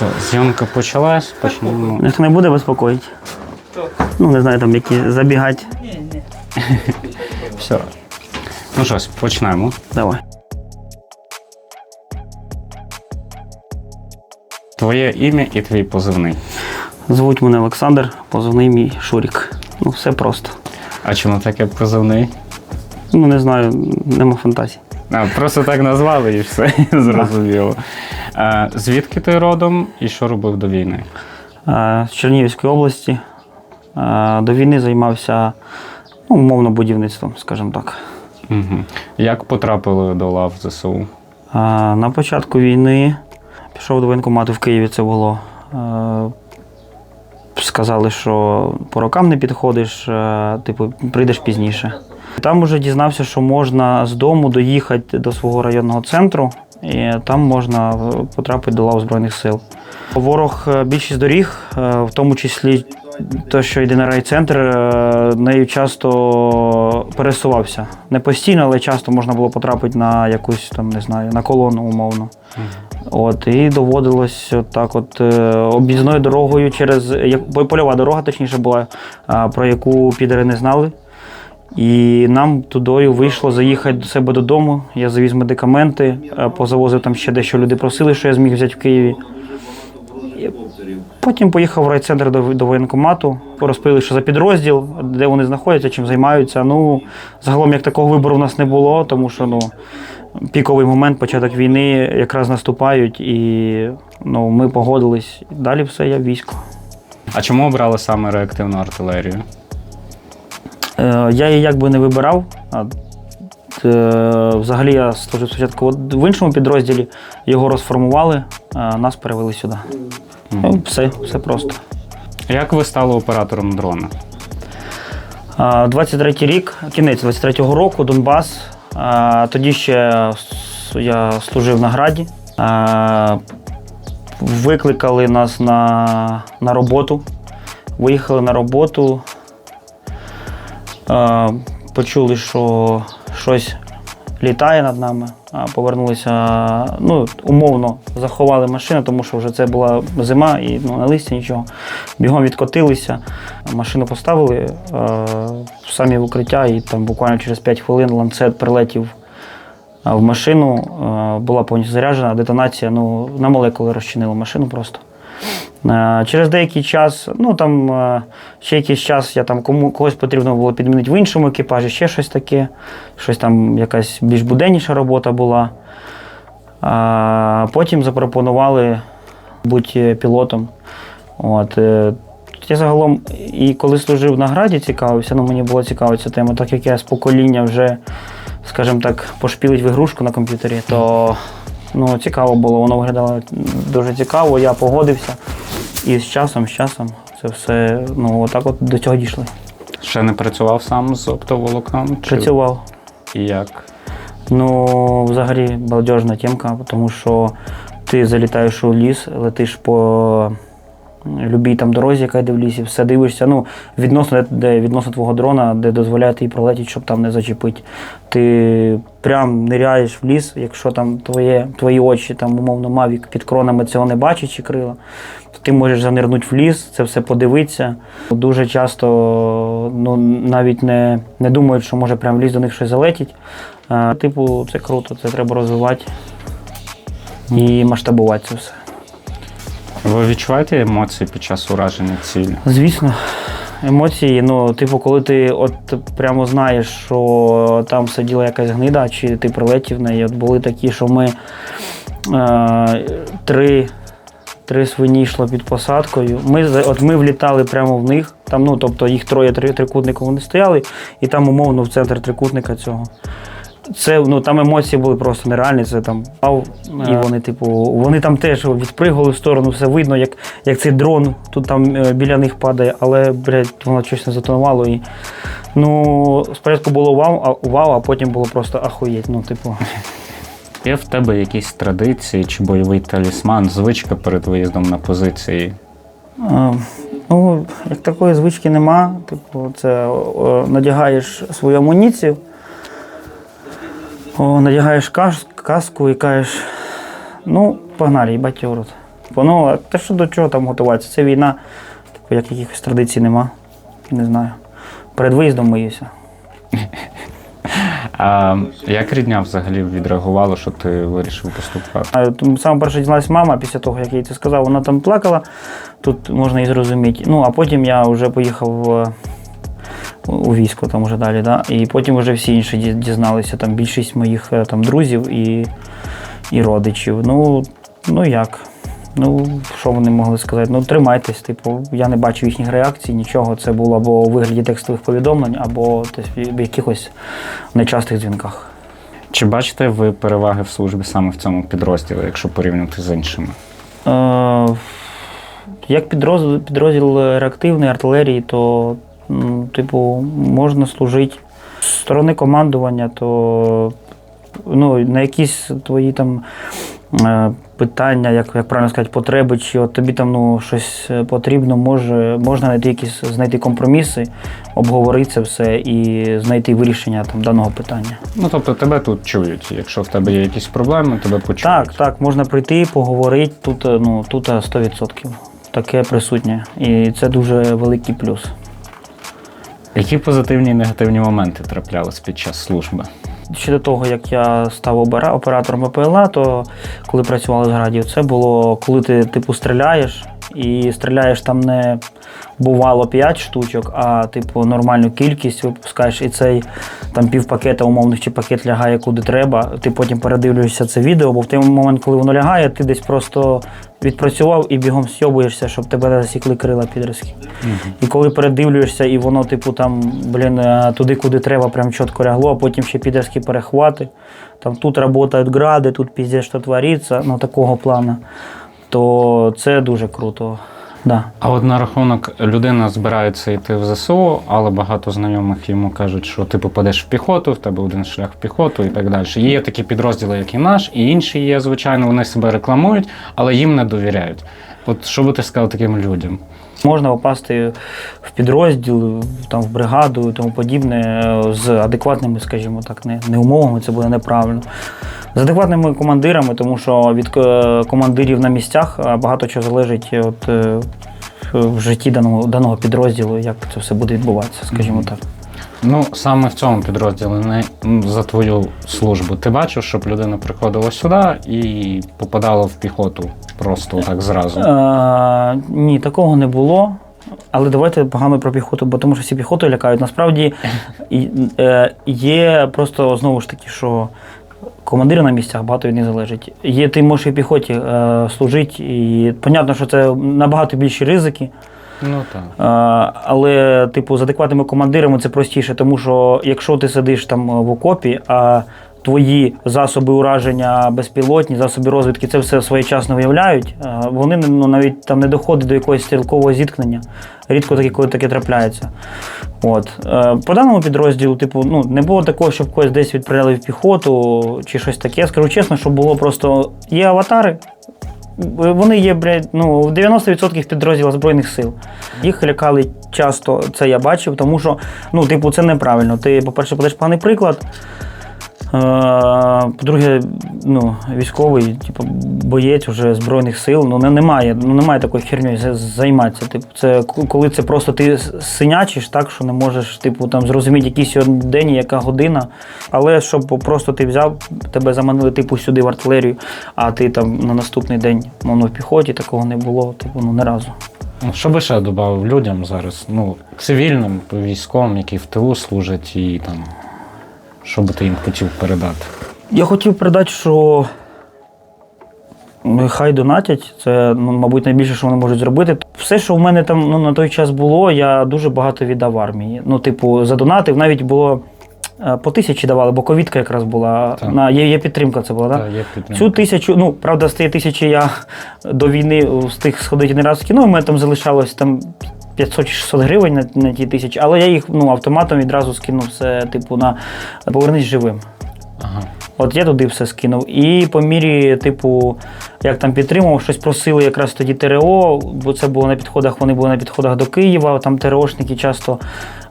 Все, зйомка почалась, почнемо. Їх не буде безпокоїть. Ну, не знаю, там які забігати. Все. Ну що почнемо. Давай. Твоє ім'я і твій позивний. Звуть мене Олександр, позивний мій Шурік. Ну, все просто. А чому таке позивний? Ну, не знаю, нема фантазії. А, просто так назвали і все зрозуміло. Звідки ти родом і що робив до війни? З Чернігівської області. До війни займався ну, умовно будівництвом, скажімо так. Угу. Як потрапили до лав ЗСУ? На початку війни пішов до воєнкомату в Києві, це було. Сказали, що по рокам не підходиш, типу, прийдеш пізніше. Там вже дізнався, що можна з дому доїхати до свого районного центру, і там можна е, потрапити до лав Збройних сил. Ворог е, більшість доріг, е, в тому числі те, що йде на райцентр, нею часто пересувався. Не постійно, але часто можна було потрапити на якусь там, не знаю, на колону умовно. От, і доводилось от так, от об'їзною дорогою через як- польова дорога, точніше була, про яку підери не знали. І нам тудою вийшло заїхати до себе додому. Я завіз медикаменти, е, позавозив там ще дещо люди просили, що я зміг взяти в Києві. Потім поїхав в райцентр до, до воєнкомату, розповіли, що за підрозділ, де вони знаходяться, чим займаються. Ну, загалом як такого вибору в нас не було, тому що ну, піковий момент, початок війни якраз наступають, і ну, ми погодились. Далі все, я військо. А чому обрали саме реактивну артилерію? Е, я її якби не вибирав. Е, взагалі я служив спочатку в іншому підрозділі, його розформували, нас перевели сюди. Ну, все, все просто. Як ви стали оператором дрона? 23-й рік, кінець 23-го року, Донбас. Тоді ще я служив на граді. Викликали нас на, на роботу. Виїхали на роботу. Почули, що щось літає над нами. Повернулися, ну, умовно заховали машину, тому що вже це була зима і ну, на листі нічого. Бігом відкотилися, машину поставили е, самі в укриття, і там буквально через 5 хвилин ланцет прилетів в машину. Е, була повністю заряджена, детонація ну, на молекули розчинила машину просто. Е, Через деякий час, ну там е, ще якийсь час я там кому когось потрібно було підмінити в іншому екіпажі, ще щось таке, щось там якась більш буденніша робота була. Потім запропонували бути пілотом. От, е, я загалом, і коли служив на граді, цікавився, ну мені було цікаво ця тема, так як я з покоління вже, скажімо так, пошпілить в ігрушку на комп'ютері, то ну, цікаво було, воно виглядало дуже цікаво, я погодився. І з часом, з часом це все, ну, отак от до цього дійшли. Ще не працював сам з оптоволокном? Чи- Працював. І як? Ну, взагалі, балдежна тімка, тому що ти залітаєш у ліс, летиш по любій там дорозі, яка йде в лісі, все дивишся. Ну, відносно, де, відносно твого дрона, де дозволяє тобі пролетіти, щоб там не зачепити. Ти прям ниряєш в ліс, якщо там твоє, твої очі, там, умовно, мавік під кронами цього не бачить чи крила, то ти можеш занирнути в ліс, це все подивитися. Дуже часто ну, навіть не, не думають, що може прям в ліс до них щось залетіть. Типу, це круто, це треба розвивати і масштабувати це все. Ви відчуваєте емоції під час ураження цілі? Звісно, емоції, ну, типу, коли ти от прямо знаєш, що там сиділа якась гнида, чи ти прилетів в неї. От були такі, що ми е, три, три свині йшло під посадкою. Ми, от ми влітали прямо в них. Там, ну, тобто їх троє три, трикутником вони стояли, і там умовно в центр трикутника цього. Це ну там емоції були просто нереальні. Це там пав, і вони, типу, вони там теж відпригали в сторону, все видно, як, як цей дрон тут там е, біля них падає, але блядь, воно щось не затонувало. І, ну, спочатку було вау, а вау, а потім було просто ахуєть. Ну, типу, Є в тебе якісь традиції чи бойовий талісман, звичка перед виїздом на позиції? е, ну, як такої звички нема. Типу, це о, надягаєш свою амуніцію, о, надягаєш кас, каску і кажеш, ну, погнали, їбать його в рот. Типу, ну, а те, що до чого там готуватися? Це війна, типу, як якихось традицій нема. Не знаю. Перед виїздом миюся. А як рідня взагалі відреагувала, що ти вирішив поступати? Саме перше дізналась мама після того, як я їй це сказав, вона там плакала, тут можна і зрозуміти. Ну, а потім я вже поїхав е, у військо там вже далі, да? і потім вже всі інші дізналися, там більшість моїх е, там, друзів і, і родичів. Ну, ну як? Ну, що вони могли сказати? Ну, тримайтесь, типу, я не бачив їхніх реакцій, нічого. Це було або у вигляді текстових повідомлень, або в якихось нечастих дзвінках. Чи бачите ви переваги в службі саме в цьому підрозділі, якщо порівняти з іншими? Е, Як підрозділ, підрозділ реактивної артилерії, то, типу, можна служити з сторони командування, то ну, на якісь твої там е, питання, як, як правильно сказати, потреби, чи от тобі там ну, щось е, потрібно, може, можна знайти якісь знайти компроміси, обговорити це все і знайти вирішення там, даного питання. Ну тобто тебе тут чують. Якщо в тебе є якісь проблеми, тебе почують. Так, так, можна прийти, поговорити. Тут, е, ну, тут е, 100%. Таке присутнє. І це дуже великий плюс. Які позитивні і негативні моменти траплялись під час служби? Ще до того, як я став оператором БПЛА, то коли працювали з градів, це було коли ти типу стріляєш, і стріляєш там не бувало 5 штучок, а типу нормальну кількість випускаєш, і цей там півпакета умовних чи пакет лягає куди треба. Ти потім передивлюєшся це відео, бо в той момент, коли воно лягає, ти десь просто відпрацював і бігом сьобуєшся, щоб тебе не засікли крила підрізки. І коли передивлюєшся, і воно, типу, там, блін, е, туди, куди треба, прям чітко лягло, а потім ще підерські перехвати. Там тут працюють гради, тут піздець, що твориться, ну такого плану. То це дуже круто. Да. А от на рахунок людина збирається йти в ЗСУ, але багато знайомих йому кажуть, що ти попадеш в піхоту, в тебе один шлях в піхоту і так далі. Є такі підрозділи, як і наш, і інші є, звичайно, вони себе рекламують, але їм не довіряють. От що би ти сказав таким людям? Можна попасти в підрозділ, там, в бригаду і тому подібне е, з адекватними, скажімо так, не, не умовами, це буде неправильно. З адекватними командирами, тому що від е, командирів на місцях е, багато чого залежить от, е, в житті даного, даного підрозділу, як це все буде відбуватися, скажімо так. Ну, саме в цьому підрозділі не за твою службу. Ти бачив, щоб людина приходила сюди і попадала в піхоту просто так зразу. Е, ні, такого не було. Але давайте погано про піхоту, бо тому що всі піхотою лякають. Насправді е, є просто знову ж таки, що командири на місцях багато від них залежить. Є, ти можеш і піхоті е, служити, і понятно, що це набагато більші ризики. Ну так. Е, Але, типу, з адекватними командирами це простіше, тому що якщо ти сидиш там в окопі, а твої засоби ураження безпілотні, засоби розвідки, це все своєчасно виявляють, е, вони ну, навіть там не доходять до якогось стрілкового зіткнення. Рідко таке, коли таке трапляється. От. Е, По даному підрозділу, типу, ну, не було такого, щоб когось десь відправляли в піхоту чи щось таке. Скажу чесно, що було просто є аватари, вони є, блядь, ну, в 90% підрозділів Збройних сил. Їх лякали часто, це я бачив, тому що, ну, типу, це неправильно. Ти, по-перше, подаєш поганий приклад. Е, По-друге, ну, військовий, типу, боєць уже Збройних сил, ну немає, ну немає такої херньою займатися. Типу, це коли це просто ти синячиш, так що не можеш, типу, там зрозуміти, який сьогодні день, яка година. Але щоб просто ти взяв, тебе заманили типу сюди в артилерію, а ти там на наступний день, мовно, в піхоті, такого не було, типу, ну не разу. Ну, Що би ще додав людям зараз? Ну, цивільним, військовим, які в тилу служать, і там, що би ти їм хотів передати? Я хотів передати, що хай донатять. Це, ну, мабуть, найбільше, що вони можуть зробити. Все, що в мене там ну, на той час було, я дуже багато віддав армії. Ну, типу, задонатив, навіть було е, по тисячі давали, бо ковідка якраз була. Так. На, є, є підтримка це була, так? Та, є підтримка. Цю тисячу, ну правда, з тієї тисячі я до війни встиг сходити не раз в кіно, у мене там залишалось там 500 чи 600 гривень на, на ті тисячі, але я їх ну, автоматом відразу скинув все, типу, на повернись живим. Ага. От я туди все скинув. І по мірі, типу, як там підтримував, щось просили якраз тоді ТРО, бо це було на підходах, вони були на підходах до Києва. Там ТРОшники часто,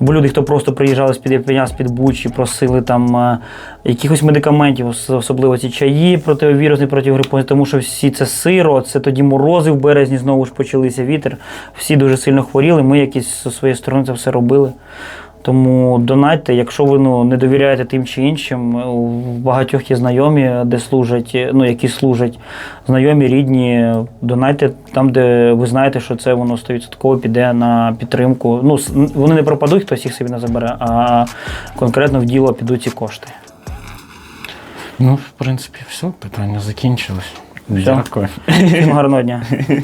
бо люди, хто просто приїжджали з-під Ірпеня, з-під Бучі, просили там е, якихось медикаментів, особливо ці чаї противірусні, протигрипозні, тому що всі це сиро, це тоді морози в березні, знову ж почалися вітер. Всі дуже сильно хворіли. Ми якісь зі своєї сторони це все робили. Тому донатьте, якщо ви ну, не довіряєте тим чи іншим, у багатьох є знайомі, де служать, ну які служать, знайомі, рідні, донатьте там, де ви знаєте, що це воно 100% піде на підтримку. Ну, вони не пропадуть, хтось їх собі не забере, а конкретно в діло підуть ці кошти. Ну, в принципі, все, питання закінчилось. Дякую. Всім гарного дня.